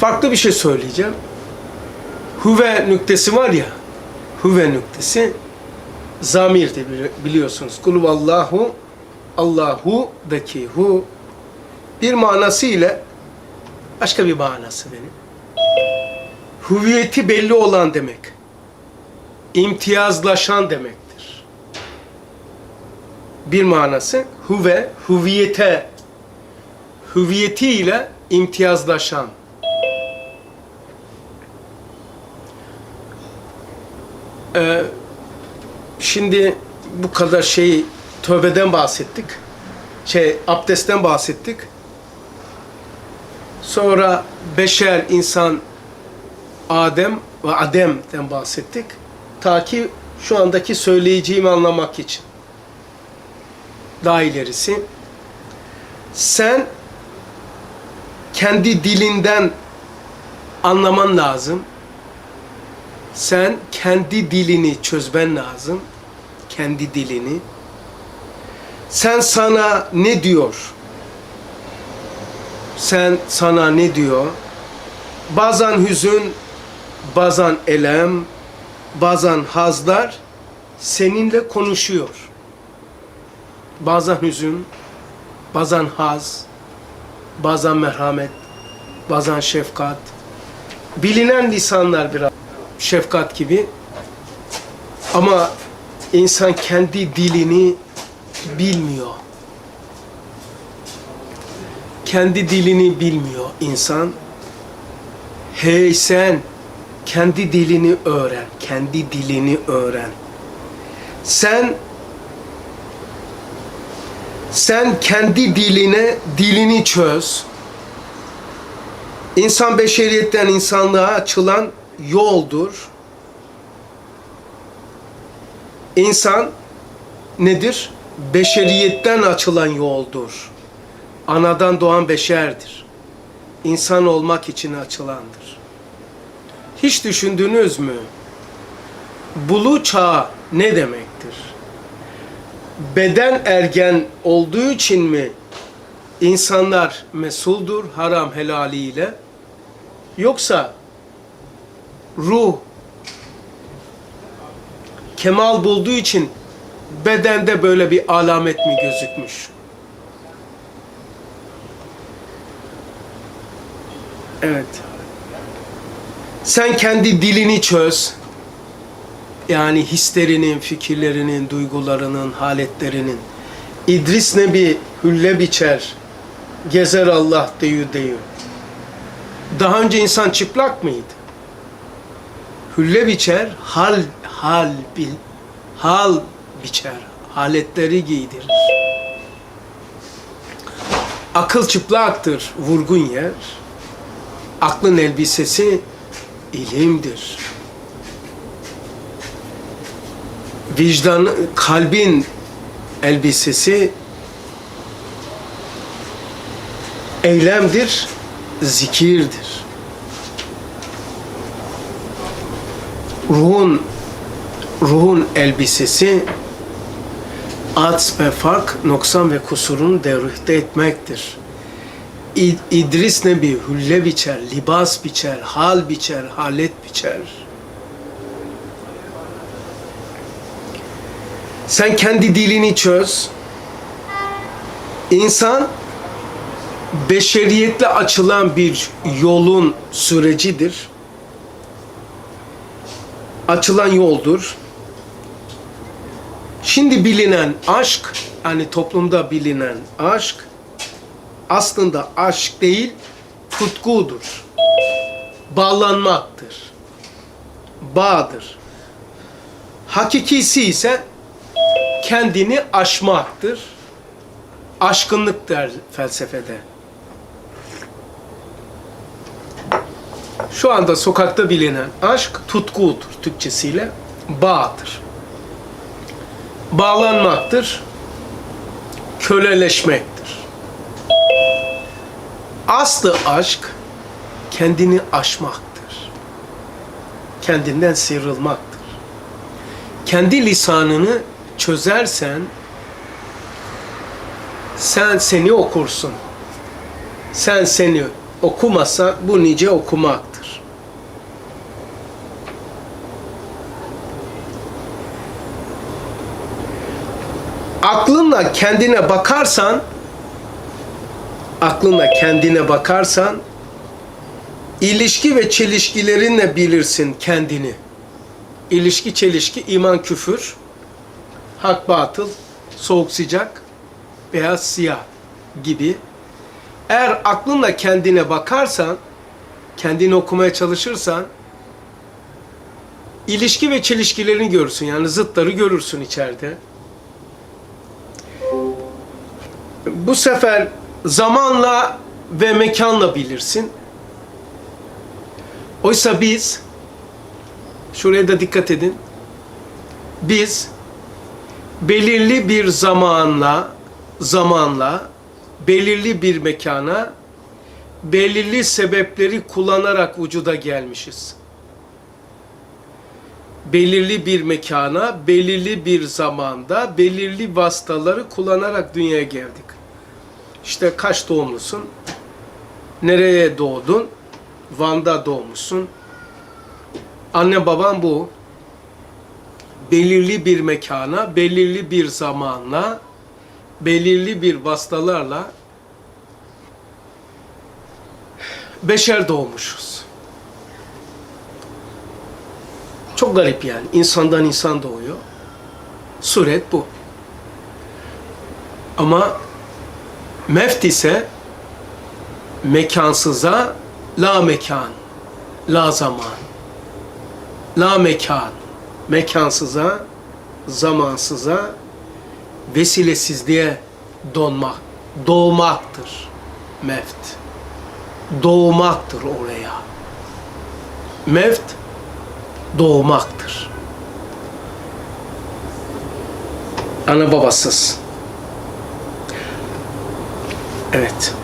farklı bir şey söyleyeceğim. Huve nüktesi var ya, huve nüktesi zamirdir bili- biliyorsunuz. Kul vallahu Allahu hu bir manası ile başka bir manası benim. Hüviyeti belli olan demek. İmtiyazlaşan demektir. Bir manası huve, hüviyete, hüviyetiyle imtiyazlaşan. Ee, şimdi bu kadar şeyi tövbeden bahsettik. Şey abdestten bahsettik. Sonra beşer insan Adem ve Adem'den bahsettik. Ta ki şu andaki söyleyeceğimi anlamak için. Daha ilerisi. Sen kendi dilinden anlaman lazım. Sen kendi dilini çözmen lazım. Kendi dilini. Sen sana ne diyor? Sen sana ne diyor? Bazen hüzün, bazen elem, bazen hazlar seninle konuşuyor. Bazen hüzün, bazen haz, bazen merhamet, bazen şefkat. Bilinen lisanlar biraz şefkat gibi. Ama insan kendi dilini bilmiyor. Kendi dilini bilmiyor insan. Hey sen kendi dilini öğren. Kendi dilini öğren. Sen sen kendi diline dilini çöz. İnsan beşeriyetten insanlığa açılan yoldur. İnsan nedir? Beşeriyetten açılan yoldur. Anadan doğan beşerdir. İnsan olmak için açılandır. Hiç düşündünüz mü? Bulu çağ ne demektir? Beden ergen olduğu için mi insanlar mesuldur haram helaliyle? Yoksa ruh kemal bulduğu için bedende böyle bir alamet mi gözükmüş? Evet. Sen kendi dilini çöz. Yani hislerinin, fikirlerinin, duygularının, haletlerinin. İdris Nebi hülle biçer, gezer Allah deyü deyü. Daha önce insan çıplak mıydı? Hülle biçer, hal hal bil, hal biçer, haletleri giydirir. Akıl çıplaktır, vurgun yer. Aklın elbisesi ilimdir. Vicdan, kalbin elbisesi eylemdir, zikirdir. Ruhun ruhun elbisesi ats ve fark, noksan ve kusurunu devrihte etmektir. İdris Nebi hülle biçer, libas biçer, hal biçer, halet biçer. Sen kendi dilini çöz. İnsan beşeriyetle açılan bir yolun sürecidir. Açılan yoldur. Şimdi bilinen aşk, hani toplumda bilinen aşk aslında aşk değil, tutkudur. Bağlanmaktır. Bağdır. Hakikisi ise kendini aşmaktır. Aşkınlık der felsefede. Şu anda sokakta bilinen aşk tutkudur Türkçesiyle. Bağdır. Bağlanmaktır. Köleleşmektir. Aslı aşk kendini aşmaktır. Kendinden sıyrılmaktır. Kendi lisanını çözersen sen seni okursun. Sen seni okumasa bu nice okumaktır. Aklınla kendine bakarsan aklınla kendine bakarsan ilişki ve çelişkilerinle bilirsin kendini. İlişki çelişki iman küfür, hak batıl, soğuk sıcak, beyaz siyah gibi. Eğer aklınla kendine bakarsan, kendini okumaya çalışırsan, ilişki ve çelişkilerini görürsün. Yani zıtları görürsün içeride. Bu sefer zamanla ve mekanla bilirsin. Oysa biz, şuraya da dikkat edin, biz belirli bir zamanla, zamanla, belirli bir mekana, belirli sebepleri kullanarak vücuda gelmişiz. Belirli bir mekana, belirli bir zamanda, belirli vasıtaları kullanarak dünyaya geldik. İşte kaç doğumlusun? Nereye doğdun? Van'da doğmuşsun. Anne baban bu. Belirli bir mekana, belirli bir zamanla, belirli bir vasıtalarla beşer doğmuşuz. Çok garip yani. İnsandan insan doğuyor. Suret bu. Ama meft ise mekansıza la mekan, la zaman. La mekan, mekansıza, zamansıza, vesilesizliğe donmak, doğmaktır meft. Doğmaktır oraya. Meft doğmaktır. Ana babasız. Evet.